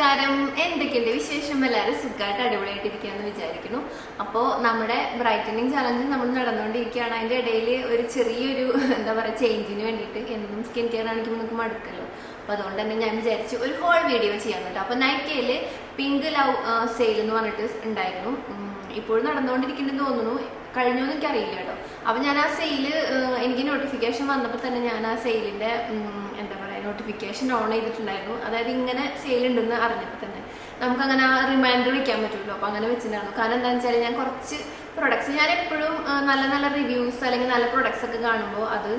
നമസ്കാരം. എന്തൊക്കെയുണ്ട് വിശേഷം? എല്ലാവരും സുഖമായിട്ട് അടിപൊളിയായിട്ട് ഇരിക്കുകയെന്ന് വിചാരിക്കുന്നു. അപ്പോൾ നമ്മുടെ ബ്രൈറ്റനിങ് ചലഞ്ച് നമ്മൾ നടന്നുകൊണ്ടിരിക്കുകയാണ്. അതിന്റെ ഇടയിൽ ഒരു ചെറിയൊരു എന്താ പറയുക ചേഞ്ചിന് വേണ്ടിയിട്ട് എന്നും സ്കിൻ കെയർ ആണെങ്കിൽ നമുക്ക് മടുക്കല്ലോ. അപ്പോൾ അതുകൊണ്ട് തന്നെ ഞാൻ വിചാരിച്ചു ഒരു ഹോൾ വീഡിയോ ചെയ്യാൻ കേട്ടോ അപ്പോൾ നൈക്കയിൽ പിങ്ക് ലവ് സെയിൽ എന്ന് പറഞ്ഞിട്ട് ഉണ്ടായിരുന്നു. ഇപ്പോഴും നടന്നുകൊണ്ടിരിക്കുന്നുണ്ടെന്ന് തോന്നുന്നു. കഴിഞ്ഞു എന്ന് എനിക്കറിയില്ല കേട്ടോ. അപ്പോൾ ഞാൻ ആ സെയിൽ എനിക്ക് നോട്ടിഫിക്കേഷൻ വന്നപ്പോൾ തന്നെ ഞാൻ ആ സെയിലിന്റെ എന്താ പറയാ നോട്ടിഫിക്കേഷൻ ഓൺ ചെയ്തിട്ടുണ്ടായിരുന്നു. അതായത് ഇങ്ങനെ സെയിൽ ഉണ്ടെന്ന് അറിഞ്ഞപ്പോൾ തന്നെ. നമുക്കങ്ങനെ ആ റിമൈൻഡർ വെക്കാൻ പറ്റുമല്ലോ അപ്പോൾ അങ്ങനെ വെച്ചിട്ടുണ്ടായിരുന്നു. കാരണം എന്താണെന്ന് വെച്ചാൽ ഞാൻ കുറച്ച് പ്രൊഡക്ട്സ് ഞാൻ എപ്പോഴും നല്ല നല്ല റിവ്യൂസ് അല്ലെങ്കിൽ നല്ല പ്രൊഡക്ട്സ് ഒക്കെ കാണുമ്പോൾ അത്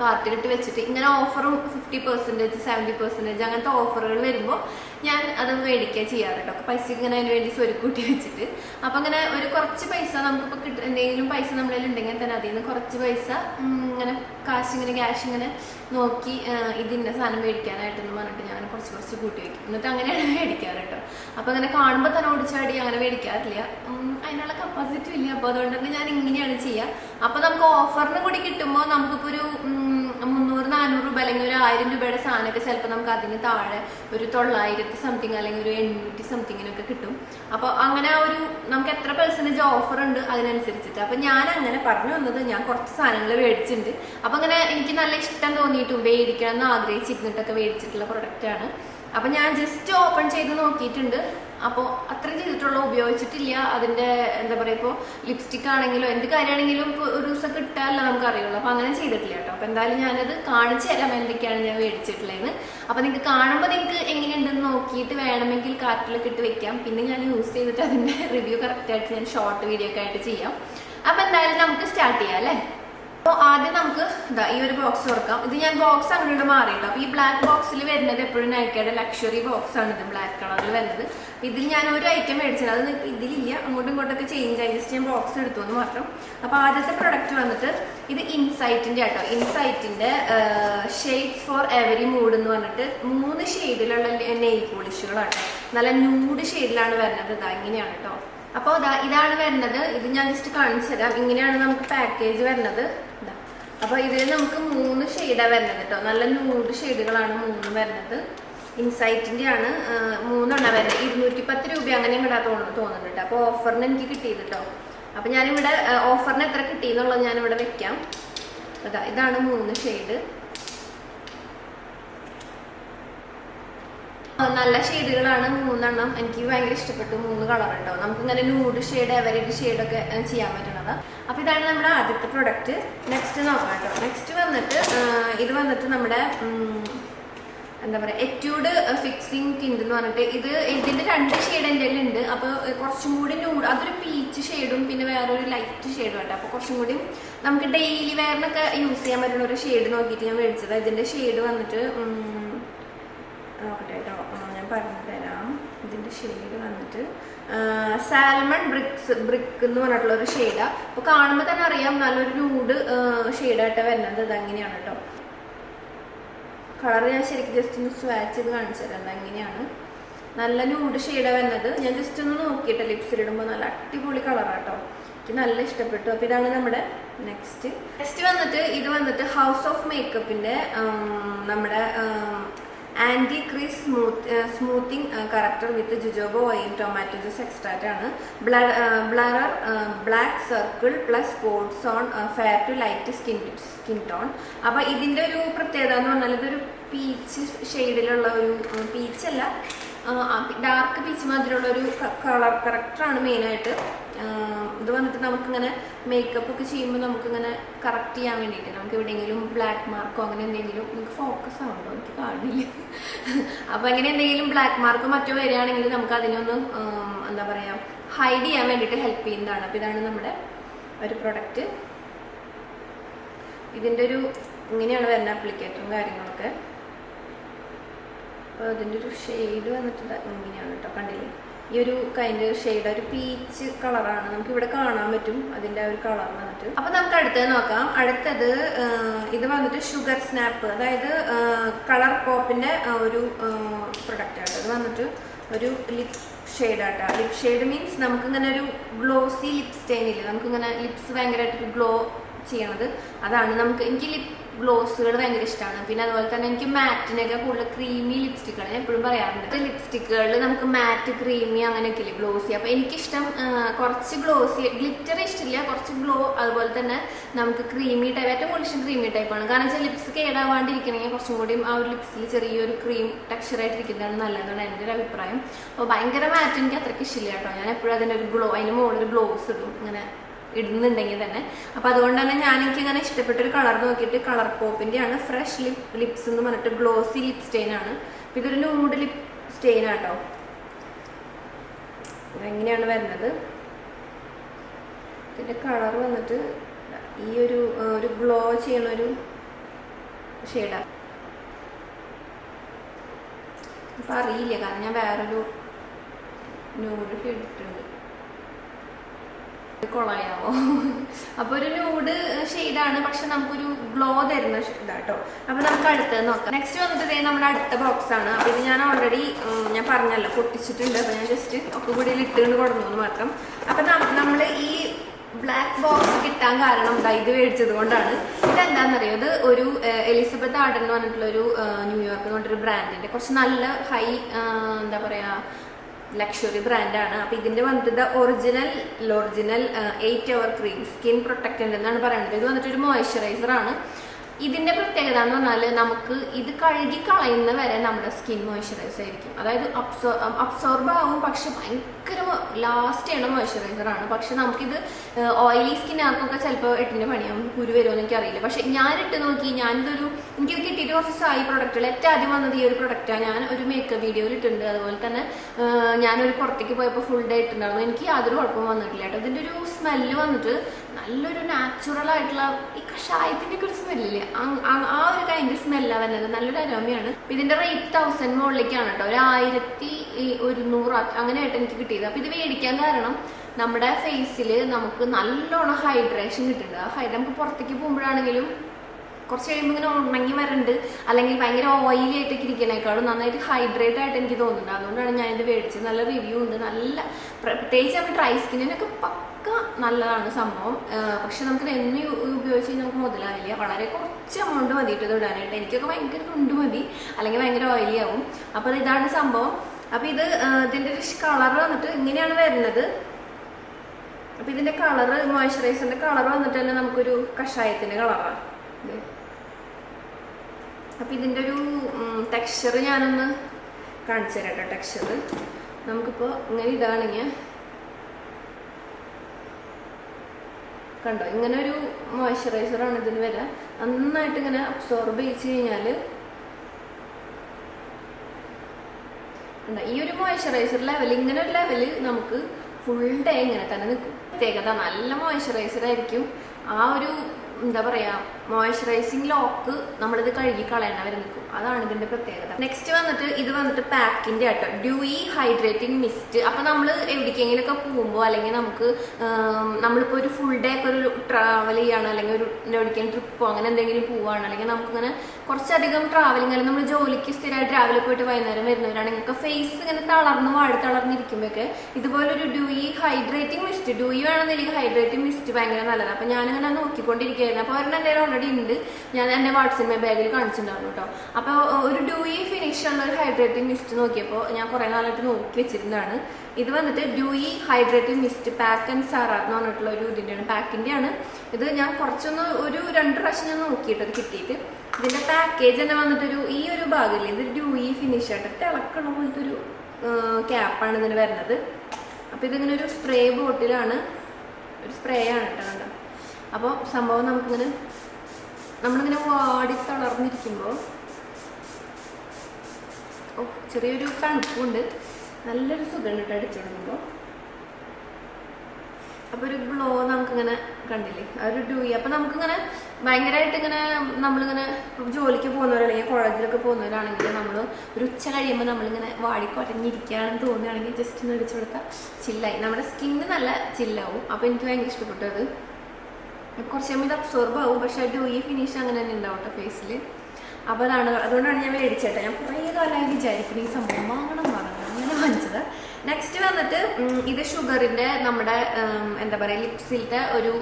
കാർട്ടിലിട്ട് വെച്ചിട്ട് ഇങ്ങനെ ഓഫറും ഫിഫ്റ്റി പെർസെന്റേജ് സെവന്റി പെർസെന്റേജ് അങ്ങനത്തെ ഓഫറുകൾ വരുമ്പോൾ ഞാൻ അത് മേടിക്കുക ചെയ്യാറ് കേട്ടോ. അപ്പോൾ പൈസ ഇങ്ങനെ അതിന് വേണ്ടി സ്വരുക്കൂട്ടി വെച്ചിട്ട്. അപ്പം അങ്ങനെ ഒരു കുറച്ച് പൈസ നമുക്കിപ്പോൾ കിട്ടും എന്തെങ്കിലും പൈസ നമ്മളിൽ ഉണ്ടെങ്കിൽ തന്നെ അതിൽ നിന്ന് കുറച്ച് പൈസ ഇങ്ങനെ കാശ് ഇങ്ങനെ ക്യാഷ് ഇങ്ങനെ നോക്കി ഇതിന്റെ സാധനം മേടിക്കാനായിട്ടെന്ന് പറഞ്ഞിട്ട് ഞാൻ കുറച്ച് കുറച്ച് കൂട്ടി വയ്ക്കും എന്നിട്ട് അങ്ങനെയാണ് മേടിക്കാറ് കേട്ടോ. അപ്പം അങ്ങനെ കാണുമ്പോൾ തന്നെ ഓടിച്ചാടി അങ്ങനെ മേടിക്കാറില്ല. അതിനുള്ള കപ്പാസിറ്റി ഇല്ല. അപ്പോൾ അതുകൊണ്ട് തന്നെ ഞാൻ ഇങ്ങനെയാണ് ചെയ്യുക. അപ്പോൾ നമുക്ക് ഓഫറിന് കൂടി കിട്ടുമ്പോൾ നമുക്കിപ്പോൾ ഒരു മുന്നൂറ് നാനൂറ് രൂപ അല്ലെങ്കിൽ ഒരു ആയിരം രൂപയുടെ സാധനമൊക്കെ ചിലപ്പോൾ നമുക്ക് അതിന് താഴെ ഒരു തൊള്ളായിരത്തി സംതിങ് അല്ലെങ്കിൽ ഒരു എണ്ണൂറ്റി സംതിങ്ങിനൊക്കെ കിട്ടും. അപ്പോൾ അങ്ങനെ ഒരു നമുക്ക് എത്ര പെർസെന്റേജ് ഓഫർ ഉണ്ട് അതിനനുസരിച്ചിട്ട്. അപ്പോൾ ഞാൻ അങ്ങനെ പറഞ്ഞു വന്നത് ഞാൻ കുറച്ച് സാധനങ്ങൾ മേടിച്ചിട്ടുണ്ട്. അപ്പോൾ അങ്ങനെ എനിക്ക് നല്ല ഇഷ്ടം തോന്നിയിട്ടും മേടിക്കണം എന്ന് ആഗ്രഹിച്ചിരുന്നിട്ടൊക്കെ മേടിച്ചിട്ടുള്ള പ്രൊഡക്റ്റാണ് അപ്പോൾ ഞാൻ ജസ്റ്റ് ഓപ്പൺ ചെയ്ത് നോക്കിയിട്ടുണ്ട്. അപ്പോൾ അത്ര ചെയ്തിട്ടുള്ള ഉപയോഗിച്ചിട്ടില്ല. അതിന്റെ എന്താ പറയുക ഇപ്പോൾ ലിപ്സ്റ്റിക് ആണെങ്കിലും എന്ത് കാര്യമാണെങ്കിലും ഇപ്പോൾ ഒരു ദിവസം കിട്ടാല്ല നമുക്ക് അറിയുള്ളൂ. അപ്പോൾ അങ്ങനെ ചെയ്തിട്ടില്ല കേട്ടോ. അപ്പോൾ എന്തായാലും ഞാനത് കാണിച്ചു തരാം എന്തൊക്കെയാണ് ഞാൻ മേടിച്ചിട്ടുള്ളതെന്ന് അപ്പോൾ നിങ്ങൾക്ക് കാണുമ്പോൾ നിങ്ങൾക്ക് എങ്ങനെയുണ്ടെന്ന് നോക്കിയിട്ട് വേണമെങ്കിൽ കാർട്ടിലൊക്കെ ഇട്ട് വെക്കാം. പിന്നെ ഞാൻ യൂസ് ചെയ്തിട്ട് അതിന്റെ റിവ്യൂ കറക്റ്റായിട്ട് ഞാൻ ഷോർട്ട് വീഡിയോ ഒക്കെ ആയിട്ട് ചെയ്യാം. അപ്പോൾ എന്തായാലും നമുക്ക് സ്റ്റാർട്ട് ചെയ്യാം അല്ലേ? അപ്പോൾ ആദ്യം നമുക്ക് ഇതാ ഈ ഒരു ബോക്സ് തുറക്കാം. ഇത് ഞാൻ ബോക്സ് അങ്ങോട്ട് മാറിയിട്ടോ. അപ്പോൾ ഈ ബ്ലാക്ക് ബോക്സിൽ വരുന്നത് എപ്പോഴും നൈക്കയുടെ ലക്ഷറി ബോക്സ് ആണ് ഇത് ബ്ലാക്ക് കളറിൽ വരുന്നത്. ഇതിൽ ഞാൻ ഒരു ഐറ്റം മേടിച്ചത്. അത് ഇതിലില്ല. അങ്ങോട്ടും ഇങ്ങോട്ടൊക്കെ ചേഞ്ച് ആയി. ജസ്റ്റ് ഞാൻ ബോക്സ് എടുത്തു എന്ന് മാത്രം. അപ്പോൾ ആദ്യത്തെ പ്രൊഡക്റ്റ് വന്നിട്ട് ഇത് ഇൻസൈറ്റിന്റെ ആട്ടോ. ഇൻസൈറ്റിന്റെ ഷെയ്ഡ്സ് ഫോർ എവരി മൂഡ് എന്ന് പറഞ്ഞിട്ട് മൂന്ന് ഷെയ്ഡിലുള്ള നെയിൽ പോളിഷുകളാണ് നല്ല ന്യൂഡ് ഷെയ്ഡിലാണ് വരുന്നത്. ഇതാ ഇങ്ങനെയാണ് കേട്ടോ അപ്പോൾ ഇതാ ഇതാണ് വരുന്നത്. ഇത് ഞാൻ ജസ്റ്റ് കാണിച്ചു തരാം ഇങ്ങനെയാണ് നമുക്ക് പാക്കേജ് വരുന്നത്. അപ്പോൾ ഇതിൽ നമുക്ക് മൂന്ന് ഷെയ്ഡാണ് വരുന്നത് കേട്ടോ. നല്ല നൂറ് ഷെയ്ഡുകളാണ് മൂന്ന് വരുന്നത്. ഇൻസൈറ്റിന്റെ ആണ് മൂന്നെണ്ണ വരുന്നത്. ഇരുന്നൂറ്റി പത്ത് രൂപ അങ്ങനെ ഇവിടെ തോന്നുന്നു തോന്നുന്നുണ്ട് അപ്പോൾ ഓഫറിന് എനിക്ക് കിട്ടിയത് കേട്ടോ അപ്പോൾ ഞാനിവിടെ ഓഫറിന് എത്ര കിട്ടിന്നുള്ളത് ഞാൻ ഇവിടെ വെക്കാം. അതാ ഇതാണ് മൂന്ന് ഷെയ്ഡ് നല്ല ഷെയ്ഡുകളാണ് മൂന്നെണ്ണം. എനിക്ക് ഭയങ്കര ഇഷ്ടപ്പെട്ടു മൂന്ന് കളർ ഉണ്ടാവും നമുക്ക് ഇങ്ങനെ നൂഡ് ഷെയ്ഡ് എവരേജ് ഷെയ്ഡൊക്കെ ചെയ്യാൻ പറ്റുന്നത് അപ്പൊ ഇതാണ് നമ്മുടെ ആദ്യത്തെ പ്രൊഡക്റ്റ് നെക്സ്റ്റ് നോക്കാം കേട്ടോ. നെക്സ്റ്റ് വന്നിട്ട് ഇത് വന്നിട്ട് നമ്മുടെ എന്താ പറയുക എറ്റ്യൂഡ് ഫിക്സിങ് ടിൻഡ് എന്ന് പറഞ്ഞിട്ട് ഇത് ഇതിന്റെ രണ്ട് ഷെയ്ഡ് എന്റെ ഉണ്ട്. അപ്പോൾ കുറച്ചും കൂടി ന്യൂഡ് അതൊരു പീച്ച് ഷെയ്ഡും പിന്നെ വേറൊരു ലൈറ്റ് ഷെയ്ഡും ഉണ്ട് അപ്പോൾ കുറച്ചും കൂടി നമുക്ക് ഡെയിലി വെയറിനൊക്കെ യൂസ് ചെയ്യാൻ പറ്റുന്ന ഒരു ഷെയ്ഡ് നോക്കിയിട്ട് ഞാൻ മേടിച്ചത്. ഇതിന്റെ ഷെയ്ഡ് വന്നിട്ട് നോക്കട്ടെ കേട്ടോ. ഞാൻ പറഞ്ഞു തരാം ഇതിന്റെ ഷെയ്ഡ് വന്നിട്ട് സാൽമൺ ബ്രിക്സ് ബ്രിക്ക് എന്ന് പറഞ്ഞിട്ടുള്ള ഒരു ഷെയ്ഡാണ് അപ്പോൾ കാണുമ്പോൾ തന്നെ അറിയാം നല്ലൊരു നൂഡ് ഷെയ്ഡായിട്ട് വരുന്നത്. ഇതങ്ങനെയാണ് കേട്ടോ കളർ ഞാൻ ശരിക്കും ജസ്റ്റ് ഒന്ന് സ്വാച്ച് ചെയ്ത് കാണിച്ചു തരാം. അതങ്ങനെയാണ് നല്ല നൂഡ് ഷെയ്ഡാണ് വരുന്നത്. ഞാൻ ജസ്റ്റ് ഒന്ന് നോക്കിയിട്ട് ലിപ്സിൽ ഇടുമ്പോൾ നല്ല അടിപൊളി കളറാണ് കേട്ടോ എനിക്ക് നല്ല ഇഷ്ടപ്പെട്ടു. അപ്പോൾ ഇതാണ് നമ്മുടെ നെക്സ്റ്റ് നെക്സ്റ്റ് വന്നിട്ട് ഇത് വന്നിട്ട് ഹൗസ് ഓഫ് മേക്കപ്പിന്റെ നമ്മുടെ anti crease smooth smoothing corrector with jojoba oil tomato juice extract ആണ്. Blurrer black circle plus sports on fair to light skin skin tone അപ്പോൾ ഇതിന്റെ ഒരു പ്രത്യേകത എന്ന് പറഞ്ഞാൽ ഇതൊരു പീച്ച് ഷെയ്ഡിലുള്ള ഒരു പീച്ചല്ല ഡാർക്ക് പീച്ച് മാതിരിയുള്ള ഒരു കളർ കറക്റ്ററാണ് മെയിനായിട്ട് ഇത് വന്നിട്ട് നമുക്കിങ്ങനെ മേക്കപ്പ് ഒക്കെ ചെയ്യുമ്പോൾ നമുക്കിങ്ങനെ കറക്റ്റ് ചെയ്യാൻ വേണ്ടിയിട്ട് നമുക്ക് എവിടെയെങ്കിലും ബ്ലാക്ക് മാർക്കോ അങ്ങനെ എന്തെങ്കിലും നിങ്ങൾക്ക് ഫോക്കസ് ആവുണ്ടോ? എനിക്ക് കാണില്ല. അപ്പോൾ അങ്ങനെ എന്തെങ്കിലും ബ്ലാക്ക് മാർക്കോ മറ്റോ വരികയാണെങ്കിൽ നമുക്ക് അതിനൊന്ന് എന്താ പറയുക ഹൈഡ് ചെയ്യാൻ വേണ്ടിയിട്ട് ഹെൽപ്പ് ചെയ്യുന്നതാണ്. അപ്പോൾ ഇതാണ് നമ്മുടെ ഒരു പ്രൊഡക്റ്റ് ഇതിന്റെ ഒരു ഇങ്ങനെയാണ് വരുന്ന അപ്ലിക്കേറ്ററും കാര്യങ്ങളൊക്കെ. അപ്പോൾ അതിന്റെ ഒരു ഷെയ്ഡ് വന്നിട്ട് ഇങ്ങനെയാണ് കേട്ടോ കണ്ടില്ലേ? ഈ ഒരു കൈൻഡ് ഷെയ്ഡ് ഒരു പീച്ച് കളറാണ് നമുക്ക് ഇവിടെ കാണാൻ പറ്റും അതിന്റെ ആ ഒരു കളർ വന്നിട്ട്. അപ്പൊ നമുക്ക് അടുത്തത് നോക്കാം. അടുത്തത് ഇത് വന്നിട്ട് ഷുഗർ സ്നാപ്പ് അതായത് കളർ പോപ്പിന്റെ ഒരു പ്രൊഡക്റ്റ് ആണ്. ഇത് വന്നിട്ട് ഒരു ലിപ് ഷെയ്ഡ് ആട്ടാ. ലിപ് ഷെയ്ഡ് മീൻസ് നമുക്ക് ഇങ്ങനെ ഒരു ഗ്ലോസി ലിപ് സ്റ്റൈൻ നമുക്ക് നമുക്കിങ്ങനെ ലിപ്സ് ഭയങ്കരമായിട്ട് ഗ്ലോ ചെയ്യണത്. അതാണ് നമുക്ക് എനിക്ക് ലിപ് ഗ്ലോസുകൾ ഭയങ്കര ഇഷ്ടമാണ് പിന്നെ അതുപോലെ തന്നെ എനിക്ക് മാറ്റിനൊക്കെ കൂടുതൽ ക്രീമി ലിപ്സ്റ്റിക്കുകൾ ഞാൻ എപ്പോഴും പറയാറുണ്ട്. ലിപ്സ്റ്റിക്കുകളിൽ നമുക്ക് മാറ്റ് ക്രീമി അങ്ങനെയൊക്കെ ഇല്ലേ ഗ്ലോസി അപ്പോൾ എനിക്കിഷ്ടം കുറച്ച് ഗ്ലോസി ഗ്ലിറ്റർ ഇഷ്ടമില്ല. കുറച്ച് ഗ്ലോ അതുപോലെ തന്നെ നമുക്ക് ക്രീമി ടൈപ്പ് ഏറ്റവും കൂടുതൽ ഇഷ്ടം ക്രീമി ടൈപ്പാണ് കാരണം വെച്ചാൽ ലിപ്സ് കേടാവാണ്ടിരിക്കണമെങ്കിൽ കുറച്ചും കൂടി ആ ഒരു ലിപ്സിൽ ചെറിയൊരു ക്രീം ടെക്സ്ചർ ടെക്സ്ചറായിട്ടിരിക്കുന്നതാണ് നല്ലതാണ് എന്റെ ഒരു അഭിപ്രായം. അപ്പോൾ ഭയങ്കര മാറ്റ് എനിക്ക് അത്രയ്ക്ക് ഇഷ്ടമില്ല കേട്ടോ. ഞാൻ എപ്പോഴും അതിന്റെ ഒരു ഗ്ലോ അതിന് മുകളിൽ ഒരു ഗ്ലോസ് ഇടും. ഇങ്ങനെ ഇടുന്നുണ്ടെങ്കിൽ തന്നെ. അപ്പൊ അതുകൊണ്ട് തന്നെ ഞാൻ എനിക്ക് ഇങ്ങനെ ഇഷ്ടപ്പെട്ട ഒരു കളർ നോക്കിയിട്ട് കളർ പോപ്പിന്റെ ആണ് ഫ്രഷ് ലിപ് ലിപ്സ് എന്ന് പറഞ്ഞിട്ട് ഗ്ലോസി ലിപ് സ്റ്റെയിൻ ആണ്. അപ്പൊ ഇതൊരു ന്യൂഡ് ലിപ് സ്റ്റെയിൻ ആട്ടോ എങ്ങനെയാണ് വരുന്നത്? ഇതിന്റെ കളർ വന്നിട്ട് ഈ ഒരു ഒരു ഗ്ലോ ചെയ്യുന്ന ഒരു ഷെയ്ഡാണ് അപ്പൊ അറിയില്ല കാരണം ഞാൻ വേറൊരു ന്യൂഡ് ഇട്ടിട്ടുണ്ട്. കൊളയാവോ? അപ്പൊ ഒരു ന്യൂഡ് ഷെയ്ഡാണ് പക്ഷെ നമുക്കൊരു ഗ്ലോ തരുന്ന ഇതാട്ടോ. അപ്പൊ നമുക്ക് അടുത്തത് നോക്കാം. നെക്സ്റ്റ് വന്നിട്ട് ഇതേ നമ്മുടെ അടുത്ത ബോക്സ് ആണ്. അപ്പൊ ഇത് ഞാൻ ഓൾറെഡി ഞാൻ പറഞ്ഞല്ലോ പൊട്ടിച്ചിട്ടുണ്ട്. അപ്പൊ ഞാൻ ജസ്റ്റ് ഒക്കെ കൂടി ഇട്ടുകൊണ്ട് കൊടുന്നു എന്ന് മാത്രം. അപ്പൊ നമ്മൾ ഈ ബ്ലാക്ക് ബോക്സ് കിട്ടാൻ കാരണം എന്താ ഇത് മേടിച്ചത് കൊണ്ടാണ്. ഇതെന്താണെന്നറിയോ ഇത് ഒരു എലിസബത്ത് ആർഡൻ എന്ന് പറഞ്ഞിട്ടുള്ള ഒരു ന്യൂയോർക്ക് എന്ന് പറഞ്ഞിട്ടൊരു ബ്രാൻഡിന്റെ കുറച്ച് നല്ല ഹൈ എന്താ പറയാ ലക്ഷറി ബ്രാൻഡാണ് അപ്പൊ ഇതിന്റെ വന്നിട്ട് original original eight hour cream skin protectant എന്നാണ് പറയുന്നത്. ഇത് വന്നിട്ട് ഒരു മോയ്സ്ചറൈസർ ആണ്. ഇതിന്റെ പ്രത്യേകത എന്ന് പറഞ്ഞാൽ നമുക്ക് ഇത് കഴുകി കളയുന്ന വരെ നമ്മുടെ സ്കിൻ മോയ്സ്ചറൈസ് ആയിരിക്കും. അതായത് അബ്സോ അബ്സോർബ് ആവും പക്ഷെ ഭയങ്കര ലാസ്റ്റ് ചെയ്യണ മോയ്സ്ചറൈസർ ആണ്. പക്ഷെ നമുക്കിത് ഓയിലി സ്കിൻ ആർക്കൊക്കെ ചിലപ്പോൾ എട്ടിന്റെ പണിയാവും കുരു വരുമോ എന്ന് എനിക്കറിയില്ല പക്ഷെ ഞാൻ ഇട്ട് നോക്കി ഞാനിതൊരു എനിക്കിത് കിട്ടിയിട്ട് കുറച്ച് സായി പ്രൊഡക്റ്റുകൾ ഏറ്റവും ആദ്യം വന്നത് ഈ ഒരു പ്രൊഡക്റ്റാണ് ഞാൻ ഒരു മേക്കപ്പ് വീഡിയോയിൽ ഇട്ടിട്ടുണ്ട്. അതുപോലെ തന്നെ ഞാനൊരു പുറത്തേക്ക് പോയപ്പോൾ ഫുൾ ഡേ ഇട്ടുണ്ടായിരുന്നു എനിക്ക് യാതൊരു കുഴപ്പവും വന്നിട്ടില്ല കേട്ടോ. ഇതിന്റെ ഒരു സ്മെല്ല് വന്നിട്ട് നല്ലൊരു നാച്ചുറൽ ആയിട്ടുള്ള ഈ കഷായത്തിന്റെ ഒക്കെ ഒരു സ്മെല്ല് ആ ഒരു കൈൻഡ് സ്മെല്ല വരുന്നത് നല്ലൊരു അരോമയാണ് ഇതിന്റെ റേറ്റ് തൗസൻഡ് മുകളിലേക്കാണ് കേട്ടോ. ഒരു ആയിരത്തി ഒരുന്നൂറ് അങ്ങനെയായിട്ട് എനിക്ക് കിട്ടിയത്. അപ്പൊ ഇത് മേടിക്കാൻ കാരണം നമ്മുടെ ഫേസിൽ നമുക്ക് നല്ലോണം ഹൈഡ്രേഷൻ കിട്ടുന്നുണ്ട്. ആ ഹൈഡ് നമുക്ക് പുറത്തേക്ക് പോകുമ്പോഴാണെങ്കിലും കുറച്ച് കഴിയുമ്പോൾ ഇങ്ങനെ ഉണങ്ങി വരണ്ട്. അല്ലെങ്കിൽ ഭയങ്കര ഓയിലി ആയിട്ടൊക്കെ ഇരിക്കണേക്കാളും നന്നായിട്ട് ഹൈഡ്രേറ്റ് ആയിട്ട് എനിക്ക് തോന്നുന്നുണ്ട്. അതുകൊണ്ടാണ് ഞാൻ ഇത് മേടിച്ചത്. നല്ല റിവ്യൂ ഉണ്ട്. നല്ല പ്ര- പ്രത്യേകിച്ച് നമ്മുടെ ഡ്രൈ സ്കിന്നിനൊക്കെ പക്ക നല്ലതാണ് സംഭവം. പക്ഷെ നമുക്ക് എന്ന് ഉപയോഗിച്ച് നമുക്ക് മുതലാവില്ല. വളരെ കുറച്ച് എമൗണ്ട് മതിയിട്ട് ഇത് ഇടാനായിട്ട്. എനിക്കൊക്കെ ഭയങ്കര തുണ്ട് മതി. അല്ലെങ്കിൽ ഭയങ്കര ഓയിലി ആവും. അപ്പോൾ ഇതാണ് സംഭവം. അപ്പോൾ ഇത് ഇതിന്റെ ഒരു കളർ വന്നിട്ട് ഇങ്ങനെയാണ് വരുന്നത്. അപ്പം ഇതിന്റെ കളറ് മോയ്സ്ചറൈസറിന്റെ കളർ വന്നിട്ട് തന്നെ നമുക്കൊരു കഷായത്തിന്റെ കളറാണ് അപ്പൊ ഇതിന്റെ ഒരു ടെക്സ്ചർ ഞാനൊന്ന് കാണിച്ചു തരാം കേട്ടോ ടെക്സ്ചർ നമുക്കിപ്പോൾ ഇങ്ങനെ ഇടുകയാണെങ്കിൽ കണ്ടോ ഇങ്ങനെ ഒരു മോയ്സ്ചറൈസറാണ് ഇതിന് വരിക നന്നായിട്ട് ഇങ്ങനെ അബ്സോർബ് ചെയ്ത് കഴിഞ്ഞാൽ ഈ ഒരു മോയ്സ്ചറൈസർ ലെവൽ ഇങ്ങനെ ഒരു ലെവൽ നമുക്ക് ഫുൾ ഡേ ഇങ്ങനെ തന്നെ നിൽക്കും പ്രത്യേകത നല്ല മോയ്സ്ചറൈസർ ആയിരിക്കും. ആ ഒരു എന്താ പറയാ മോയ്സ്ചറൈസിങ് ലോക്ക് നമ്മളിത് കഴുകി കളയണ വരെ നിൽക്കും. അതാണ് ഇതിന്റെ പ്രത്യേകത. നെക്സ്റ്റ് വന്നിട്ട് ഇത് വന്നിട്ട് പാക്കിന്റെ ആട്ടോ. ഡ്യൂയി ഹൈഡ്രേറ്റിംഗ് മിസ്റ്റ് അപ്പൊ നമ്മൾ എവിടേക്കെങ്കിലും ഒക്കെ പോകുമ്പോൾ അല്ലെങ്കിൽ നമുക്ക് നമ്മളിപ്പോ ഒരു ഫുൾ ഡേ ഒക്കെ ഒരു ട്രാവൽ ചെയ്യാണ് അല്ലെങ്കിൽ ഒരു എവിടേക്കെങ്കിലും ട്രിപ്പോ അങ്ങനെ എന്തെങ്കിലും പോവാണ് അല്ലെങ്കിൽ നമുക്കിങ്ങനെ കുറച്ചധികം ട്രാവലിംഗ് അല്ലെങ്കിൽ നമ്മൾ ജോലിക്ക് സ്ഥിരമായിട്ട് രാവിലെ പോയിട്ട് വൈകുന്നേരം വരുന്നവരാണെങ്കിൽ ഫേസ് ഇങ്ങനെ തളർന്ന് വാടി തളർന്നിരിക്കുമ്പോഴൊക്കെ ഇതുപോലൊരു ഡ്യൂയി ഹൈഡ്രേറ്റിംഗ് മിസ്റ്റ് ഡ്യൂയി വേണമെന്നില്ലെങ്കിൽ ഹൈഡ്രേറ്റിംഗ് മിസ്റ്റ് ഭയങ്കര നല്ലതാണ് അപ്പൊ ഞാനിങ്ങനെ നോക്കിക്കൊണ്ടിരിക്കുകയായിരുന്നു അപ്പോൾ ഒരെണ്ണം എന്റെ ഓൾറെഡി ഉണ്ട്. ഞാൻ എന്റെ വാട്സപ്പ് ബാഗിൽ കാണിച്ചിട്ടുണ്ടായിരുന്നു കേട്ടോ. അപ്പോൾ ഒരു ഡ്യൂയി ഫിനിഷ് ഉള്ള ഒരു ഹൈഡ്രേറ്റിംഗ് മിസ്റ്റ് നോക്കിയപ്പോൾ ഞാൻ കുറേ കാലമായിട്ട് നോക്കി വെച്ചിരുന്നതാണ്. ഇത് വന്നിട്ട് dewy hydrating mist pack and Zara എന്ന് പറഞ്ഞിട്ടുള്ള ഒരു ഇതിന്റെയാണ്. പാക്കിന്റെ ആണ് ഇത് ഞാൻ കുറച്ചൊന്ന് ഒരു രണ്ട് പ്രാവശ്യം ഞാൻ നോക്കിയിട്ട് അത് കിട്ടിയിട്ട് ഇതിന്റെ പാക്കേജ് തന്നെ വന്നിട്ടൊരു ഈ ഒരു ഭാഗമില്ലേ ഇത് ഡ്യൂയി ഫിനിഷ് ആയിട്ട് തിളക്കണ പോലത്തെ ഒരു ക്യാപ്പാണ് ഇതിന് വരുന്നത്. അപ്പോൾ ഇതിങ്ങനെ ഒരു സ്പ്രേ ബോട്ടിലാണ് ഒരു സ്പ്രേ ആണ് കേട്ടോ അപ്പോൾ സംഭവം നമുക്കിങ്ങനെ നമ്മളിങ്ങനെ വാടി തളർന്നിരിക്കുമ്പോൾ ഓ ചെറിയൊരു തണുപ്പുണ്ട്. നല്ലൊരു സുഖം കേട്ടോ അടിച്ചു അപ്പോൾ അപ്പൊ ഒരു ഗ്ലോ നമുക്കിങ്ങനെ കണ്ടില്ലേ? ആ ഒരു ഡ്യൂയി അപ്പൊ നമുക്കിങ്ങനെ ഭയങ്കരമായിട്ട് ഇങ്ങനെ നമ്മളിങ്ങനെ ജോലിക്ക് പോകുന്നവരാണെങ്കിൽ കോളേജിലൊക്കെ പോകുന്നവരാണെങ്കിൽ നമ്മൾ ഒരു ഉച്ച കഴിയുമ്പോൾ നമ്മളിങ്ങനെ വാടിക്കൊരഞ്ഞിരിക്കുകയാണെന്ന് തോന്നുകയാണെങ്കിൽ ജസ്റ്റ് ഒന്ന് അടിച്ചു കൊടുത്താൽ ചില്ലായി നമ്മുടെ സ്കിന്ന് നല്ല ചില്ലാവും അപ്പോൾ എനിക്ക് ഭയങ്കര ഇഷ്ടപ്പെട്ടത് കുറച്ച് കഴിയുമ്പോൾ ഇത് അബ്സോർബ് ആവും പക്ഷെ ഈ ഫിനിഷ് അങ്ങനെ തന്നെ ഉണ്ടാവും കേട്ടോ ഫേസിൽ അപ്പോൾ അതാണ് അതുകൊണ്ടാണ് ഞാൻ മേടിച്ചേട്ടെ ഞാൻ കുറേ കാലമായി വിചാരിക്കുന്നു ഈ സംഭവം വാങ്ങണം വാങ്ങണം അങ്ങനെ വാങ്ങിച്ചത്. നെക്സ്റ്റ് വന്നിട്ട് ഇത് ഷുഗറിന്റെ നമ്മുടെ എന്താ പറയുക ലിപ്സിലത്തെ ഒരു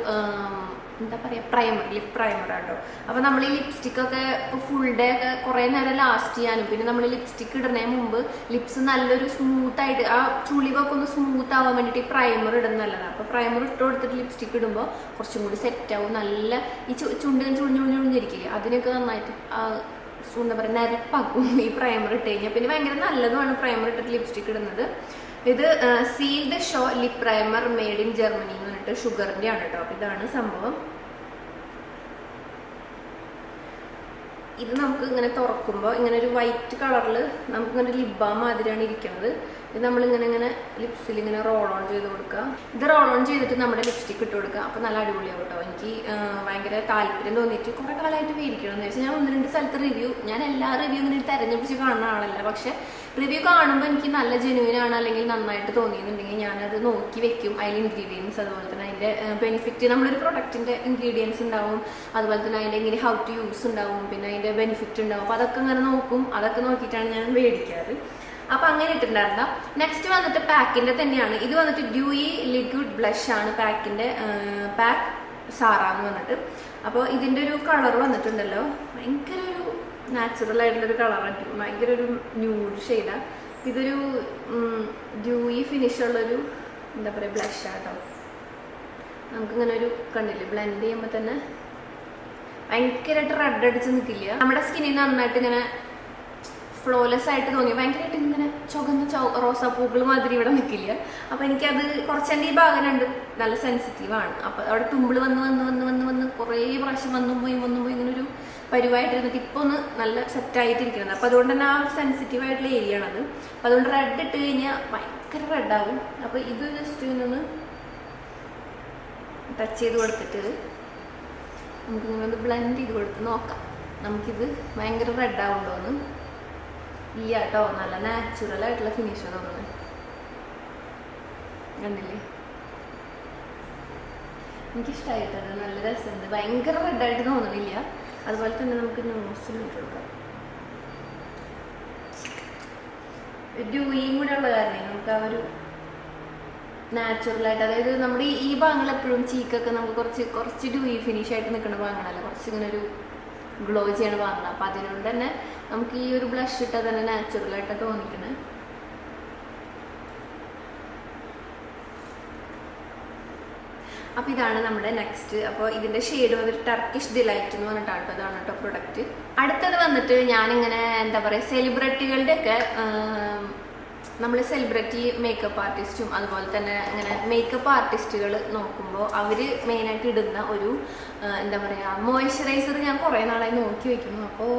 എന്താ പറയുക പ്രൈമർ ലിപ് പ്രൈമർ ആട്ടോ. അപ്പോൾ നമ്മൾ ഈ ലിപ്സ്റ്റിക് ഒക്കെ ഇപ്പോൾ ഫുൾ ഡേ ഒക്കെ കുറേ നേരം ലാസ്റ്റ് ചെയ്യാനും. പിന്നെ നമ്മൾ ലിപ്സ്റ്റിക് ഇടുന്നതിന് മുമ്പ് ലിപ്സ് നല്ലൊരു സ്മൂത്ത് ആയിട്ട് ആ ചുളിവൊക്കെ ഒന്ന് സ്മൂത്ത് ആവാൻ വേണ്ടിയിട്ട് ഈ പ്രൈമർ ഇടുന്ന നല്ലതാണ് അപ്പോൾ പ്രൈമർ ഇട്ട് കൊടുത്തിട്ട് ലിപ്സ്റ്റിക് ഇടുമ്പോൾ കുറച്ചും കൂടി സെറ്റ് ആവും. നല്ല ഈ ചുണ്ടിന് ചുളിഞ്ഞു അതിനൊക്കെ നന്നായിട്ട് എന്താ പറയുക നരപ്പാക്കും ഈ പ്രൈമർ ഇട്ട് കഴിഞ്ഞാൽ പിന്നെ ഭയങ്കര നല്ലതുമാണ് പ്രൈമർ ഇട്ടിട്ട് ലിപ്സ്റ്റിക് ഇടുന്നത്. ഇത് sealed show lip primer made in Germany എന്ന് പറഞ്ഞിട്ട് ഷുഗറിന്റെ ആണ് കേട്ടോ ഇതാണ് സംഭവം. ഇത് നമുക്ക് ഇങ്ങനെ തുറക്കുമ്പോൾ ഇങ്ങനെ ഒരു വൈറ്റ് കളറിൽ നമുക്ക് ഇങ്ങനെ ലിബാ മാതിരിയാണ് ഇരിക്കുന്നത്. ഇത് നമ്മളിങ്ങനെ ഇങ്ങനെ ലിപ്സിൽ ഇങ്ങനെ റോൾ ഓൺ ചെയ്ത് കൊടുക്കുക. ഇത് റോൾ ഓൺ ചെയ്തിട്ട് നമ്മുടെ ലിപ്സ്റ്റിക് ഇട്ട് കൊടുക്കുക. അപ്പോൾ നല്ല അടിപൊളിയാവും കേട്ടോ. എനിക്ക് ഭയങ്കര താല്പര്യം തോന്നിയിട്ട് കുറേ കാലമായിട്ട് മേടിക്കണം എന്ന് വെച്ചാൽ ഞാൻ ഒന്ന് രണ്ട് സ്ഥലത്ത് റിവ്യൂ ഞാൻ എല്ലാ റിവ്യൂ ഇങ്ങനെ തെരഞ്ഞെടുപ്പിച്ച് കാണുന്ന ആളല്ല. പക്ഷേ റിവ്യൂ കാണുമ്പോൾ എനിക്ക് നല്ല ജെനുവിൻ ആണ് അല്ലെങ്കിൽ നന്നായിട്ട് തോന്നിയെന്നുണ്ടെങ്കിൽ ഞാനത് നോക്കി വെക്കും. അതിൽ ഇൻഗ്രീഡിയൻസ് അതുപോലെ തന്നെ അതിന്റെ ബെനിഫിറ്റ് നമ്മളൊരു പ്രൊഡക്റ്റിന്റെ ഇൻഗ്രീഡിയൻസ് ഉണ്ടാവും. അതുപോലെ തന്നെ അതിന്റെ എങ്ങനെ ഹൗ ടു യൂസ് ഉണ്ടാവും. പിന്നെ അതിന്റെ ബെനിഫിറ്റ് ഉണ്ടാവും. അപ്പോൾ അതൊക്കെ ഇങ്ങനെ നോക്കും. അതൊക്കെ നോക്കിയിട്ടാണ് ഞാൻ മേടിക്കാറ് അപ്പൊ അങ്ങനെ ഇട്ടിട്ടുണ്ടായിരുന്ന. നെക്സ്റ്റ് വന്നിട്ട് പാക്കിന്റെ തന്നെയാണ്. ഇത് വന്നിട്ട് ഡ്യൂയി ലിക്വിഡ് ബ്ലഷ് ആണ് പാക്കിന്റെ പാക്ക് സാറ എന്ന് വന്നിട്ട്. അപ്പോൾ ഇതിന്റെ ഒരു കളർ വന്നിട്ടുണ്ടല്ലോ. ഭയങ്കര ഒരു നാച്ചുറൽ ആയിട്ടുള്ള ഒരു കളറാണ് ഭയങ്കര ഒരു ന്യൂഡ് ഷെയ്ഡാണ് ഇതൊരു ഡ്യൂയി ഫിനിഷ് ഉള്ളൊരു എന്താ പറയുക ആട്ടോ നമുക്കിങ്ങനെ ഒരു കണ്ടില്ല ബ്ലെൻഡ് ചെയ്യുമ്പോൾ തന്നെ ഭയങ്കരമായിട്ട് റെഡ് അടിച്ച് നിൽക്കില്ല നമ്മുടെ സ്കിന്നിന് നന്നായിട്ട് ഇങ്ങനെ ഫ്ലോലെസ് ആയിട്ട് തോന്നി. ഭയങ്കരമായിട്ട് ഇങ്ങനെ ചുവന്ന ചോ റോസാപ്പൂക്കൾ മാതിരി ഇവിടെ നിൽക്കില്ല അപ്പോൾ എനിക്കത് കുറച്ച് എന്റെ ഈ ഭാഗം രണ്ട് നല്ല സെൻസിറ്റീവാണ് അപ്പോൾ അവിടെ തുമ്പിൾ വന്ന് വന്ന് വന്ന് വന്ന് വന്ന് കുറേ പ്രാവശ്യം വന്നും പോയി വന്നും പോയി ഇങ്ങനെ ഒരു പരിവായിട്ടിരുന്നിട്ട് ഇപ്പോൾ ഒന്ന് നല്ല സെറ്റ് സെറ്റായിട്ടിരിക്കുന്നത് അപ്പോൾ അതുകൊണ്ട് തന്നെ ആ ഒരു സെൻസിറ്റീവ് ആയിട്ടുള്ള ഏരിയ ആണത് അപ്പോൾ അതുകൊണ്ട് റെഡ് ഇട്ട് കഴിഞ്ഞാൽ ഭയങ്കര ആകും അപ്പോൾ ഇത് ജസ്റ്റ് ഇങ്ങനെ ടച്ച് ചെയ്ത് കൊടുത്തിട്ട് നമുക്ക് ഇങ്ങനെ ഒന്ന് ബ്ലെൻഡ് ചെയ്ത് കൊടുത്ത് നോക്കാം. നമുക്കിത് ഭയങ്കര റെഡ് ഇല്ല കേട്ടോ നല്ല നാച്ചുറൽ ആയിട്ടുള്ള ഫിനിഷ് തോന്നുന്നു. കണ്ടില്ലേ? എനിക്കിഷ്ടമായിട്ടത് നല്ല രസമുണ്ട്. ഭയങ്കര റെഡായിട്ട് തോന്നുന്നില്ല അതുപോലെ തന്നെ നമുക്ക് ന്യൂസിൽ ഡ്യൂയിയും കൂടെ ഉള്ള കാരണം നമുക്ക് ആ ഒരു നാച്ചുറൽ ആയിട്ട് അതായത് നമ്മുടെ ഈ ഭാഗങ്ങൾ എപ്പോഴും ചീക്കൊക്കെ നമുക്ക് കുറച്ച് കുറച്ച് ഡ്യൂയി ഫിനിഷ് ആയിട്ട് നിൽക്കുന്ന ഭാഗങ്ങളല്ല? കുറച്ച് ഇങ്ങനെ ഒരു ഗ്ലോ ചെയ്യണ ഭാഗങ്ങൾ അപ്പം അതിനോട് തന്നെ നമുക്ക് ഈ ഒരു ബ്ലഷ് ഇട്ടാൽ തന്നെ നാച്ചുറൽ ആയിട്ട് തോന്നിക്കണേ. അപ്പോൾ ഇതാണ് നമ്മുടെ നെക്സ്റ്റ് അപ്പോൾ ഇതിന്റെ ഷെയ്ഡ് വന്നിട്ട് ടർക്കിഷ് ഡിലൈറ്റ് എന്ന് പറഞ്ഞിട്ടാണ് കേട്ടോ ഇതാണ് കേട്ടോ പ്രൊഡക്റ്റ് അടുത്തത് വന്നിട്ട് ഞാനിങ്ങനെ എന്താ പറയുക സെലിബ്രിറ്റികളുടെ ഒക്കെ നമ്മൾ സെലിബ്രിറ്റി മേക്കപ്പ് ആർട്ടിസ്റ്റും അതുപോലെ തന്നെ അങ്ങനെ മേക്കപ്പ് ആർട്ടിസ്റ്റുകൾ നോക്കുമ്പോൾ അവർ മെയിനായിട്ട് ഇടുന്ന ഒരു എന്താ പറയുക മോയ്സ്ചറൈസർ ഞാൻ കുറേ നാളായി നോക്കി വയ്ക്കുന്നു അപ്പോൾ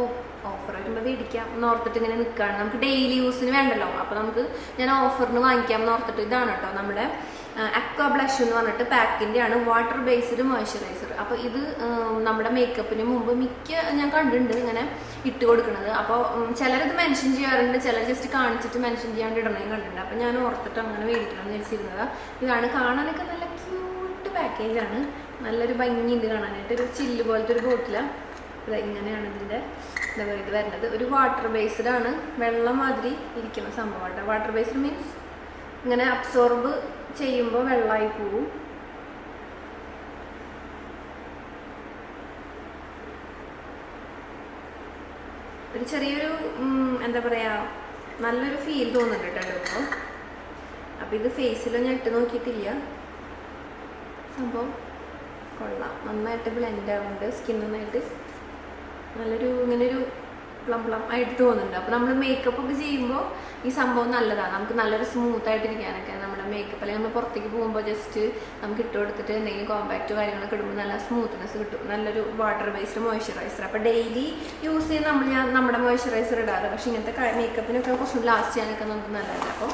ഓഫർ വരുമ്പോൾ മേടിക്കാം എന്ന് ഓർത്തിട്ട് ഇങ്ങനെ നിൽക്കുകയാണ് നമുക്ക് ഡെയിലി യൂസിന് വേണ്ടല്ലോ. അപ്പോൾ നമുക്ക് ഞാൻ ഓഫറിന് വാങ്ങിക്കാം എന്ന് ഓർത്തിട്ട് ഇതാണ് കേട്ടോ നമ്മുടെ അക്വ ബ്ലഷ് എന്ന് പറഞ്ഞിട്ട് പാക്കിന്റെ ആണ് വാട്ടർ ബേസ്ഡ് മോയ്സ്ചറൈസർ അപ്പോൾ ഇത് നമ്മുടെ മേക്കപ്പിന് മുമ്പ് മിക്ക ഞാൻ കണ്ടിട്ടുണ്ട് ഇങ്ങനെ ഇട്ട് കൊടുക്കുന്നത് അപ്പോൾ ചിലരിത് മെൻഷൻ ചെയ്യാറുണ്ട് ചിലർ ജസ്റ്റ് കാണിച്ചിട്ട് മെൻഷൻ ചെയ്യാണ്ട് ഇടണേ കണ്ടിട്ടുണ്ട്. അപ്പോൾ ഞാൻ ഓർത്തിട്ട് അങ്ങനെ മേടിക്കണം എന്ന് ഇതാണ് കാണാനൊക്കെ നല്ല ക്യൂട്ട് പാക്കേജാണ് നല്ലൊരു ഭംഗിയുണ്ട് കാണാനായിട്ട്. ഒരു ചില്ല് പോലത്തെ ഒരു ബോട്ടിലാണ് ഇത് ഇങ്ങനെയാണ് ഇതിന്റെ എന്താ പറയുക ഇത് വരുന്നത്. ഒരു വാട്ടർ ബേസ്ഡ് ആണ്. വെള്ളം മാതിരി ഇരിക്കുന്ന സംഭവമാണ് വാട്ടർ ബേസ്ഡ് മീൻസ് ഇങ്ങനെ അബ്സോർബ് ചെയ്യുമ്പോൾ വെള്ളമായി പോവും. ഒരു ചെറിയൊരു എന്താ പറയാ നല്ലൊരു ഫീൽ തോന്നുന്നുണ്ട് കേട്ടോ ഇപ്പോൾ അപ്പം ഇത് ഫേസിൽ ഇട്ട് നോക്കിയിട്ടില്ല. സംഭവം കൊള്ളാം. നന്നായിട്ട് ബ്ലെൻഡ് ആവുന്നുണ്ട്. സ്കിൻ നന്നായിട്ട്. നല്ലൊരു ഇങ്ങനൊരു പ്ലം പ്ലം ആയിട്ട് തോന്നുന്നുണ്ട്. അപ്പോൾ നമ്മൾ മേക്കപ്പ് ഒക്കെ ചെയ്യുമ്പോൾ ഈ സംഭവം നല്ലതാണ്. നമുക്ക് നല്ലൊരു സ്മൂത്ത് ആയിട്ടിരിക്കാനൊക്കെ നമ്മുടെ മേക്കപ്പ് അല്ലെങ്കിൽ നമ്മൾ പുറത്തേക്ക് പോകുമ്പോൾ ജസ്റ്റ് നമുക്ക് ഇട്ട് കൊടുത്തിട്ട് എന്തെങ്കിലും കോമ്പാക്റ്റ് കാര്യങ്ങളൊക്കെ ഇടുമ്പോൾ നല്ല സ്മൂത്ത്നെസ് കിട്ടും. നല്ലൊരു വാട്ടർ ബേസ്ഡ് മോയ്സ്ചറൈസർ അപ്പോൾ ഡെയിലി യൂസ് ചെയ്യുന്ന നമ്മൾ ഞാൻ നമ്മുടെ മോയ്സ്ചറൈസർ ഇടാറ്. പക്ഷേ ഇങ്ങനത്തെ മേക്കപ്പിനൊക്കെ കുറച്ചും ലാസ്റ്റ് ചെയ്യാനൊക്കെ നമുക്ക് നല്ലതാണ് അപ്പോൾ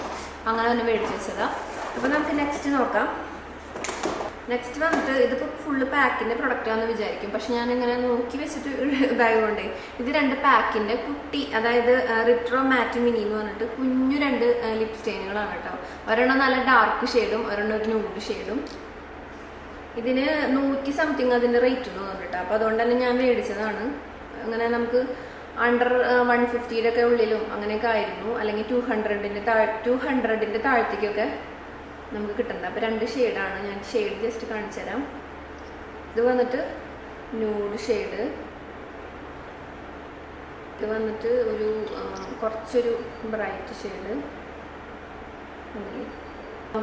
അങ്ങനെ തന്നെ മേടിച്ച് വെച്ചതാണ് അപ്പോൾ നമുക്ക് നെക്സ്റ്റ് നോക്കാം. നെക്സ്റ്റ് വന്നിട്ട് ഇതിപ്പോൾ ഫുള്ള് പാക്കിന്റെ പ്രൊഡക്റ്റാണെന്ന് വിചാരിക്കും. പക്ഷെ ഞാൻ ഇങ്ങനെ നോക്കി വെച്ചിട്ട് ഇതായതുകൊണ്ടേ ഇത് രണ്ട് പാക്കിന്റെ കുട്ടി അതായത് റിട്രോ മാറ്റ് മിനി എന്ന് പറഞ്ഞിട്ട് കുഞ്ഞു രണ്ട് ലിപ് സ്റ്റെയിനുകളാണ് കേട്ടോ. ഒരെണ്ണം നല്ല ഡാർക്ക് ഷെയ്ഡും ഒരെണ്ണം ഒരു ന്യൂഡ് ഷെയ്ഡും ഇതിന് നൂറ്റി സംതിങ് അതിന്റെ റേറ്റ് തോന്നുന്നു കേട്ടോ അപ്പോൾ അതുകൊണ്ട് തന്നെ ഞാൻ മേടിച്ചതാണ്. അങ്ങനെ നമുക്ക് അണ്ടർ വൺ ഫിഫ്റ്റിയുടെ ഒക്കെ ഉള്ളിലും അങ്ങനെയൊക്കെ ആയിരുന്നു. അല്ലെങ്കിൽ ടു ഹൺഡ്രഡിന്റെ താഴ് ടു ഹൺഡ്രഡിന്റെ താഴത്തേക്കൊക്കെ നമുക്ക് കിട്ടുന്നത്. അപ്പോൾ രണ്ട് ഷെയ്ഡാണ് ഞാൻ ഷെയ്ഡ് ജസ്റ്റ് കാണിച്ചു തരാം ഇത് വന്നിട്ട് ന്യൂഡ് ഷെയ്ഡ് ഇത് വന്നിട്ട് ഒരു കുറച്ചൊരു ബ്രൈറ്റ് ഷെയ്ഡ്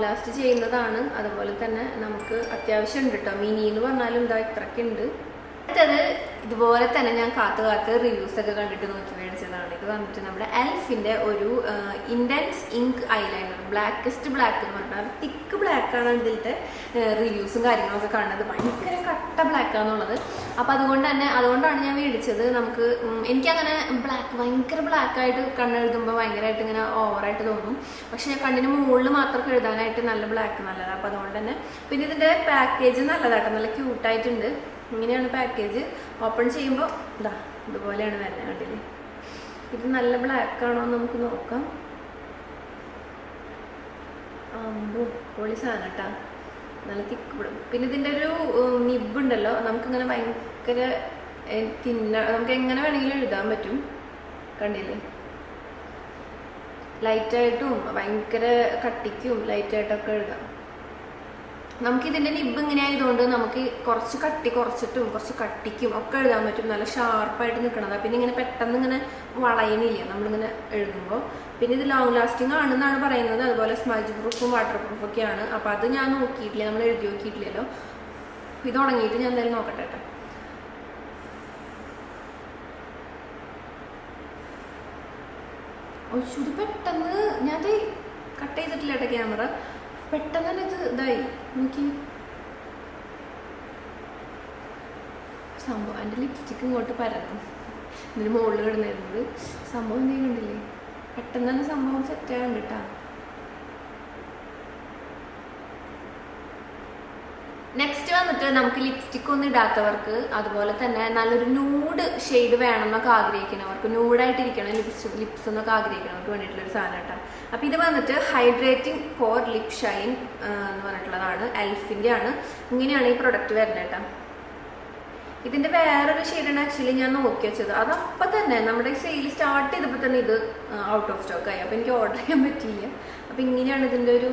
ലാസ്റ്റ് ചെയ്യുന്നതാണ്. അതുപോലെ തന്നെ നമുക്ക് അത്യാവശ്യം ഉണ്ട് കേട്ടോ മിനി എന്ന് പറഞ്ഞാലും ഇതാ ഇത്രയ്ക്ക് ഉണ്ട് അടുത്തത് ഇതുപോലെ തന്നെ ഞാൻ കാത്തു കാത്ത് റിവ്യൂസ് ഒക്കെ കണ്ടിട്ട് നോക്കി മേടിച്ചതാണ്. ഇത് വന്നിട്ട് നമ്മുടെ എൽഫിന്റെ ഒരു intense ink eyeliner blackest black എന്ന് പറഞ്ഞാൽ തിക്ക് ബ്ലാക്ക് ആണ് ഇതിലത്തെ റിവ്യൂസും കാര്യങ്ങളൊക്കെ കാണുന്നത്. ഭയങ്കര കട്ട ബ്ലാക്ക് ആണെന്നുള്ളത്. അപ്പൊ അതുകൊണ്ട് തന്നെ അതുകൊണ്ടാണ് ഞാൻ മേടിച്ചത്. നമുക്ക് എനിക്ക് എനിക്കങ്ങനെ ബ്ലാക്ക് ഭയങ്കര ബ്ലാക്ക് ആയിട്ട് കണ്ണെഴുതുമ്പോൾ ഭയങ്കരമായിട്ട് ഇങ്ങനെ ഓവറായിട്ട് തോന്നും. പക്ഷെ ഞാൻ കണ്ണിന് മുകളിൽ മാത്രം എഴുതാനായിട്ട് നല്ല ബ്ലാക്ക് നല്ലതാണ്. അപ്പൊ അതുകൊണ്ട് തന്നെ പിന്നെ ഇതിന്റെ പാക്കേജ് നല്ലതാട്ടോ. നല്ല ക്യൂട്ടായിട്ടുണ്ട് ഇങ്ങനെയാണ് പാക്കേജ് ഓപ്പൺ ചെയ്യുമ്പോൾ ഇതാ ഇതുപോലെയാണ് വരുന്നത് കണ്ടില്ലേ? ഇത് നല്ല ബ്ലാക്ക് ആണോ എന്ന് നമുക്ക് നോക്കാം. അമ്പോ പൊളി സാധനം കേട്ടാ നല്ല തിക്ക് പിന്നെ ഇതിന്റെ ഒരു നിബ് ഉണ്ടല്ലോ. നമുക്കിങ്ങനെ ഭയങ്കര തിന്ന നമുക്ക് എങ്ങനെ വേണമെങ്കിലും എഴുതാൻ പറ്റും. കണ്ടില്ലേ? ലൈറ്റായിട്ടും ഭയങ്കര കട്ടിക്കും ലൈറ്റായിട്ടൊക്കെ എഴുതാം. നമുക്ക് ഇതിന്റെ നിബ് ഇങ്ങനെ ആയതുകൊണ്ട് നമുക്ക് കുറച്ച് കട്ടി കുറച്ചിട്ടും കുറച്ച് കട്ടിക്കും ഒക്കെ എഴുതാൻ പറ്റും. നല്ല ഷാർപ്പായിട്ട് നിൽക്കണതാണ് പിന്നെ ഇങ്ങനെ പെട്ടെന്ന് ഇങ്ങനെ വളയണില്ല. നമ്മളിങ്ങനെ എഴുതുമ്പോൾ പിന്നെ ഇത് ലോങ് ലാസ്റ്റിംഗ് ആണെന്നാണ് പറയുന്നത്. അതുപോലെ സ്മജ് പ്രൂഫും വാട്ടർ പ്രൂഫും ഒക്കെയാണ് അപ്പോൾ അത് ഞാൻ നോക്കിയിട്ടില്ല. നമ്മൾ എഴുതി നോക്കിയിട്ടില്ലല്ലോ. ഇത് ഉണങ്ങിയിട്ട് ഞാൻ എന്തായാലും നോക്കട്ടെ കേട്ടോ. ഇത് പെട്ടെന്ന് ഞാനത് കട്ട് ചെയ്തിട്ടില്ല കേട്ടോ ക്യാമറ പെട്ടെന്ന് തന്നെ ഇത് ഇതായി. നോക്കി. സംഭവം എന്റെ ലിപ്സ്റ്റിക്ക് ഇങ്ങോട്ട് പരന്നു. ഇതിന് മുകളിൽ കിടന്നിരുന്നത്. സംഭവം എന്തെങ്കിലും കണ്ടില്ലേ? പെട്ടെന്ന് തന്നെ സംഭവം സെറ്റ് ആകുന്നുണ്ട് കേട്ടോ വന്നിട്ട് നമുക്ക് ലിപ്സ്റ്റിക് ഒന്നും ഇടാത്തവർക്ക് അതുപോലെ തന്നെ നല്ലൊരു നൂഡ് ഷെയ്ഡ് വേണം എന്നൊക്കെ ആഗ്രഹിക്കുന്നവർക്ക് നൂഡായിട്ടിരിക്കണം ലിപ്സ് ലിപ്സ് എന്നൊക്കെ ആഗ്രഹിക്കുന്നവർക്ക് വേണ്ടിയിട്ടുള്ള ഒരു സാധനം കേട്ടോ. അപ്പോൾ ഇത് വന്നിട്ട് ഹൈഡ്രേറ്റിംഗ് ഫോർ ലിപ് ഷൈൻ എന്ന് പറഞ്ഞിട്ടുള്ളതാണ് എൽഫിന്റെ ആണ്. ഇങ്ങനെയാണ് ഈ പ്രൊഡക്റ്റ് വരുന്നത് കേട്ടോ. ഇതിന്റെ വേറൊരു ഷെയ്ഡാണ് ആക്ച്വലി ഞാൻ നോക്കി വെച്ചത്. അതപ്പം തന്നെ നമ്മുടെ സെയിൽ സ്റ്റാർട്ട് ചെയ്തപ്പോൾ തന്നെ ഇത് ഔട്ട് ഓഫ് സ്റ്റോക്ക് ആയി. അപ്പോൾ എനിക്ക് ഓർഡർ ചെയ്യാൻ പറ്റിയില്ല. അപ്പോൾ ഇങ്ങനെയാണ് ഇതിന്റെ ഒരു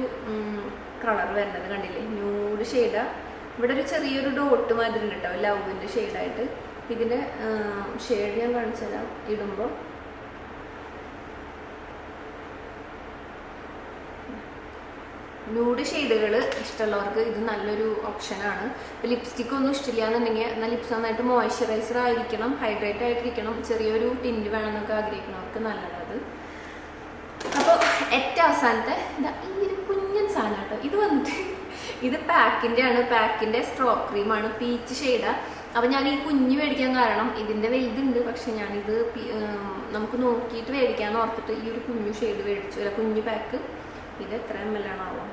കളർ വരുന്നത് കണ്ടില്ലേ? ന്യൂഡ് ഷെയ്ഡാ ഇവിടെ ഒരു ചെറിയൊരു ഡോട്ട് മാതിരി ഉണ്ട് കേട്ടോ ലവിന്റെ ഷെയ്ഡായിട്ട് ഇതിന്റെ ഷെയ്ഡ് ഞാൻ കാണിച്ചു തരാം ഇടുമ്പോൾ ന്യൂഡ് ഷെയ്ഡുകൾ ഇഷ്ടമുള്ളവർക്ക് ഇത് നല്ലൊരു ഓപ്ഷനാണ് ലിപ്സ്റ്റിക് ഒന്നും ഇഷ്ടമില്ല എന്നുണ്ടെങ്കിൽ എന്നാൽ ലിപ്സ് നന്നായിട്ട് മോയ്സ്ചറൈസർ ആയിരിക്കണം ഹൈഡ്രേറ്റ് ആയിട്ടിരിക്കണം ചെറിയൊരു ടിന്റ് വേണമെന്നൊക്കെ ആഗ്രഹിക്കുന്നവർക്ക് നല്ലത് അപ്പോൾ ഏറ്റവും അവസാനത്തെ ഈ ഒരു കുഞ്ഞൻ സാധനം കേട്ടോ ഇത് വന്നിട്ട് ഇത് പാക്കിന്റെ ആണ് പാക്കിന്റെ സ്ട്രോ ക്രീമാണ് പീച്ച് ഷെയ്ഡാ. അപ്പം ഞാൻ ഈ കുഞ്ഞു മേടിക്കാൻ കാരണം ഇതിന്റെ വലുതുണ്ട് പക്ഷെ ഞാനിത് നമുക്ക് നോക്കിയിട്ട് മേടിക്കാന്ന് ഓർത്തിട്ട് ഈ ഒരു കുഞ്ഞു ഷെയ്ഡ് മേടിച്ചു. അല്ല കുഞ്ഞു പാക്ക്. ഇത് എത്ര എം എൽ ആണാവോ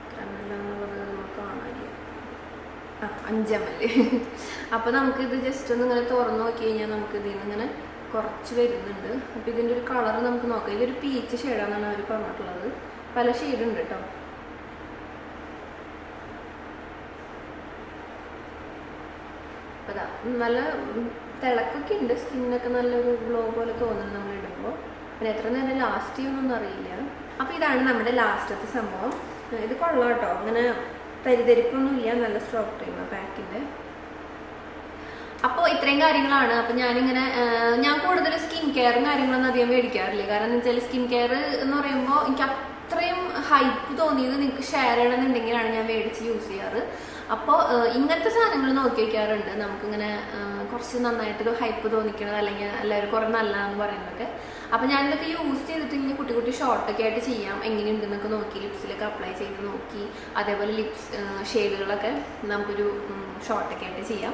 എത്ര എം എൽ ആണെന്നുള്ളത് നമുക്ക് കാണാനില്ല. ആ അഞ്ച് എം എൽ നമുക്ക് ഇത് ജസ്റ്റ് ഒന്ന് ഇങ്ങനെ തുറന്ന് നോക്കി കഴിഞ്ഞാൽ നമുക്ക് ഇതിൽ നിന്ന് ഇങ്ങനെ കുറച്ച് വരുന്നുണ്ട്. അപ്പോൾ ഇതിന്റെ ഒരു കളർ നമുക്ക് നോക്കാം. ഇതൊരു പീച്ച് ഷെയ്ഡാണെന്നാണ് അവർ പറഞ്ഞിട്ടുള്ളത്. പല ഷെയ്ഡുണ്ട് കേട്ടോ അതാ നല്ല തിളക്കൊക്കെ ഉണ്ട്. സ്കിന്നൊക്കെ നല്ലൊരു ഗ്ലോ പോലെ തോന്നുന്നു നമ്മൾ ഇടുമ്പോൾ പിന്നെ എത്ര നേരം ലാസ്റ്റ് ചെയ്യുമെന്നൊന്നും അറിയില്ല. അപ്പോൾ ഇതാണ് നമ്മുടെ ലാസ്റ്റത്തെ സംഭവം. ഇത് കൊള്ളാം കേട്ടോ. അങ്ങനെ തരിതരിപ്പൊന്നുമില്ല നല്ല സോഫ്റ്റ് ടൈമാണ് പാക്കിന്റെ അപ്പോൾ ഇത്രയും കാര്യങ്ങളാണ്. അപ്പോൾ ഞാനിങ്ങനെ ഞാൻ കൂടുതൽ സ്കിൻ കെയറും കാര്യങ്ങളൊന്നും അധികം മേടിക്കാറില്ല. കാരണം എന്ന് വെച്ചാൽ സ്കിൻ കെയർ എന്ന് പറയുമ്പോൾ എനിക്ക് അത്രയും ഹൈപ്പ് തോന്നിയത് നിങ്ങൾക്ക് ഷെയർ ചെയ്യണമെന്നുണ്ടെങ്കിലാണ് ഞാൻ മേടിച്ച് യൂസ് ചെയ്യാറ്. അപ്പോൾ ഇങ്ങനത്തെ സാധനങ്ങൾ നോക്കി വയ്ക്കാറുണ്ട് നമുക്കിങ്ങനെ കുറച്ച് നന്നായിട്ട് ഹൈപ്പ് തോന്നിക്കണത് അല്ലെങ്കിൽ എല്ലാവരും കുറേ നല്ലതാണെന്ന് പറയുന്നതൊക്കെ അപ്പോൾ ഞാനിതൊക്കെ യൂസ് ചെയ്തിട്ട് ഇങ്ങനെ കുട്ടി കുട്ടി ഷോർട്ടൊക്കെ ആയിട്ട് ചെയ്യാം. എങ്ങനെയുണ്ടെന്നൊക്കെ നോക്കി ലിപ്സിലൊക്കെ അപ്ലൈ ചെയ്ത് നോക്കി. അതേപോലെ ലിപ്സ് ഷെയ്ഡുകളൊക്കെ നമുക്കൊരു ഷോർട്ടൊക്കെ ആയിട്ട് ചെയ്യാം.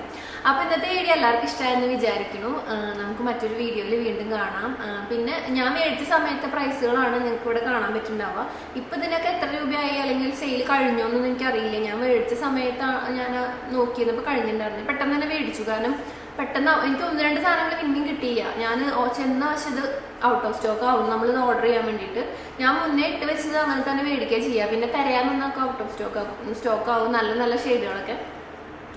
അപ്പോൾ ഇന്നത്തെ വീഡിയോ എല്ലാവർക്കും ഇഷ്ടമായെന്ന് വിചാരിക്കുന്നു. നമുക്ക് മറ്റൊരു വീഡിയോയിൽ വീണ്ടും കാണാം. പിന്നെ ഞാൻ മേടിച്ച സമയത്തെ പ്രൈസുകളാണ് നിങ്ങൾക്ക് ഇവിടെ കാണാൻ പറ്റുന്നുണ്ടാവുക ഇപ്പം ഇതിനൊക്കെ എത്ര രൂപയായി? അല്ലെങ്കിൽ സെയിൽ കഴിഞ്ഞോ എന്നൊന്നും എനിക്കറിയില്ല. ഞാൻ മേടിച്ച സമയത്താണ് ഞാൻ നോക്കിയപ്പോൾ കഴിഞ്ഞിട്ടുണ്ടായിരുന്നു. പെട്ടെന്ന് തന്നെ മേടിച്ചു. കാരണം പെട്ടെന്ന് എനിക്ക് ഒന്ന് രണ്ട് സാധനങ്ങൾ പിന്നെയും കിട്ടിയില്ല. ഞാൻ ചെന്ന വശത് ഔട്ട് ഓഫ് സ്റ്റോക്ക് ആവും നമ്മൾ ഓർഡർ ചെയ്യാൻ വേണ്ടിയിട്ട്. ഞാൻ മുന്നേ ഇട്ട് വെച്ചത് അങ്ങനെ തന്നെ മേടിക്കുക ചെയ്യുക പിന്നെ തിരയാൻ നിന്നൊക്കെ ഔട്ട് ഓഫ് സ്റ്റോക്ക് ആവും. സ്റ്റോക്ക് ആവും. നല്ല നല്ല ഷെയ്ഡുകളൊക്കെ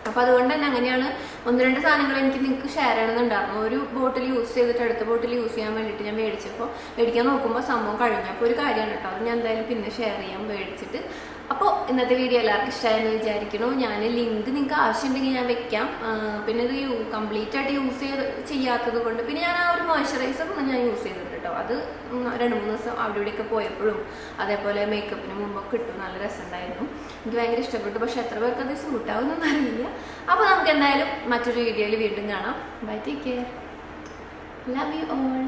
അപ്പോൾ അതുകൊണ്ട് തന്നെ അങ്ങനെയാണ് ഒന്ന് രണ്ട് സാധനങ്ങൾ എനിക്ക് നിങ്ങൾക്ക് ഷെയർ ചെയ്യണമെന്നുണ്ടായിരുന്നു. ഒരു ബോട്ടിൽ യൂസ് ചെയ്തിട്ട് അടുത്ത ബോട്ടിൽ യൂസ് ചെയ്യാൻ വേണ്ടിയിട്ട് ഞാൻ മേടിച്ചപ്പോൾ മേടിക്കാൻ നോക്കുമ്പോൾ സംഭവം കഴിഞ്ഞപ്പോൾ ഒരു കാര്യമാണ് കേട്ടോ അത് ഞാൻ എന്തായാലും പിന്നെ ഷെയർ ചെയ്യാൻ മേടിച്ചിട്ട്. അപ്പോൾ ഇന്നത്തെ വീഡിയോ എല്ലാവർക്കും ഇഷ്ടമായെന്ന് വിചാരിക്കണു ഞാൻ ലിങ്ക് നിങ്ങൾക്ക് ആവശ്യമുണ്ടെങ്കിൽ ഞാൻ വെക്കാം. പിന്നെ ഇത് കംപ്ലീറ്റ് ആയിട്ട് യൂസ് ചെയ്ത് ചെയ്യാത്തത് കൊണ്ട് പിന്നെ ഞാൻ ആ ഒരു മോയ്സ്ചറൈസർ ഞാൻ യൂസ് ചെയ്തിട്ടുണ്ട് കേട്ടോ അത് രണ്ട് മൂന്ന് ദിവസം അവിടെ ഇവിടെയൊക്കെ പോയപ്പോഴും അതേപോലെ മേക്കപ്പിന് മുമ്പൊക്കെ കിട്ടും. നല്ല രസമുണ്ടായിരുന്നു. എനിക്ക് ഭയങ്കര ഇഷ്ടപ്പെട്ടു. പക്ഷെ എത്ര പേർക്ക് അത് സൂട്ട് ആവുമെന്നൊന്നും അറിയില്ല. അപ്പോൾ നമുക്ക് എന്തായാലും മറ്റൊരു വീഡിയോയിൽ വീണ്ടും കാണാം. Bye take care love you all